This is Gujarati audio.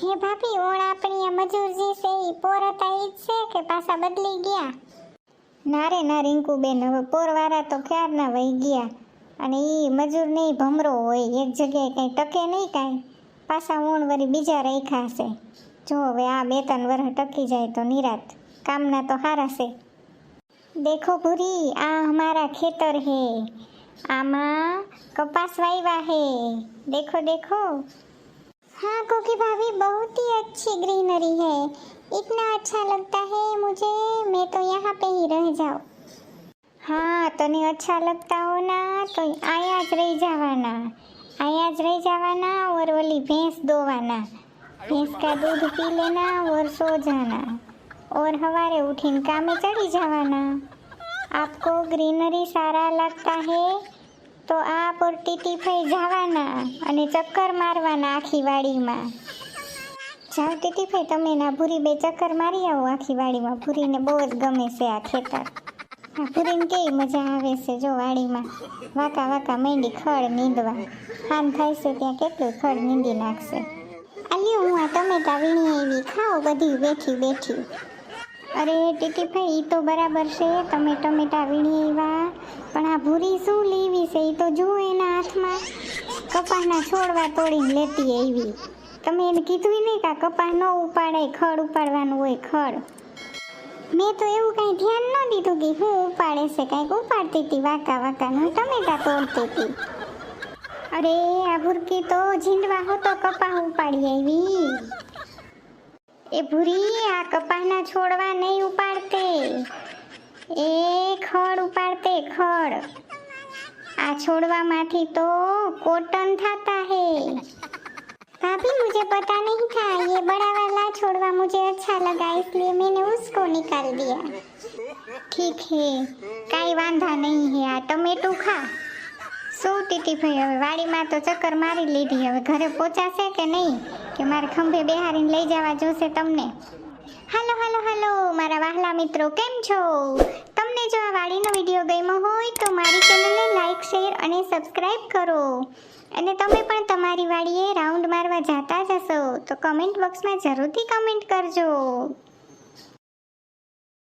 હે ભાભી ઓણ આપણી આ મજૂરજી છે એ પોર હતા એ જ છે કે પાછા બદલી ગયા? ના રે ના રિંકુબેન હવે પોરવાળા તો ક્યારના વહી ગયા? અને એ મજૂર નહીં ભમરો હોય એક જગ્યાએ કાંઈ ટકે નહીં કાંઈ? પાછા ઓણ વરી બીજા રેખા છે જો હવે આ બે ત્રણ વર્ષ ટકી જાય તો નિરાત. કામના તો સારા છે. દેખો ભૂરી આ અમારા ખેતર હે. આમાં કપાસ વાવ્યા હે. દેખો દેખો. अच्छी ग्रीनरी है इतना अच्छा लगता है मुझे मैं तो यहाँ पे ही रह जाऊँ हाँ तने अच्छा लगता हो ना तो आया જ રહી જવાના आया જ રહી જવાના और ओली भैंस दोवाना भैंस का दूध पी लेना और सो जाना और हवारे उठीन कामे चढ़ी जावाना आपको ग्रीनरी सारा लगता है તો આપ ઓર ટીટી ફઈ જવાના અને ચક્કર મારવાના આખી વાડીમાં જાઓ ટીટી ફઈ તમે ના ભૂરી બે ચક્કર મારી આવો, આખી વાડીમાં ભૂરીને બહુ જ ગમે છે આ ખેતર. આ ભૂરીને કેવી મજા આવે છે જો વાડીમાં વાકા વાકા મેંડી ખડ નીંદવા. હાન થાય છે ત્યાં કેટલું ખડ નીંદી નાખશે. અલ્યો હું આ ટમેટા વીણી આવી ખાઓ બધી બેઠી બેઠી. અરે, ટીટી ભાઈ, ઈ તો બરાબર છે, તમે ટમેટા વીણી આવ્યા પણ આ ભૂરી શું લેવી છે? એ તો જુઓ એના હાથમાં. કપાસના છોડવા તોડીને લેતી આવી તમે એને કીધું નહીં કે કપાસ ન ઉપાડે, ખડ ઉપાડવાનું હોય, ખડ. મેં તો એવું કાંઈ ધ્યાન ન દીધું કે હું ઉપાડે છે, કાંઈક ઉપાડતી હતી, વાકા વાકાનું ટમેટા તોડતી હતી. અરે, આ ભૂરકી તો જીંડવા હતો કપાસ ઉપાડી આવી. એ ભૂરી આ કપાસના છોડવા નહીં ઉપાડતે. એ ખડ ઉપાડતે, ખડ. આ છોડવામાંથી તો કોટન થતા है भाभी मुझे पता नहीं था ये बड़ा वाला छोड़वा मुझे अच्छा लगा इसलिए मैंने उसको निकाल दिया ठीक है કાંઈ વાંધા નહીં હે આ ટમેટું ખા શું ટીટીભાઈ હવે વાડીમાં તો ચક્કર મારી લીધી હવે ઘરે પહોંચાશે કે નહીં કે મારે ખંભે બેહારીને લઈ જવા જોશે તમને હાલો હાલો હાલો મારા વહાલા મિત્રો કેમ છો તમને જો આ વાડીનો વીડિયો ગમ્યો હોય તો મારી ચેનલને લાઈક, શેર અને સબસ્ક્રાઈબ કરો. અને તમે પણ તમારી વાડીએ રાઉન્ડ મારવા જતા જ હશો તો કમેન્ટ બોક્સમાં જરૂરથી કમેન્ટ કરજો.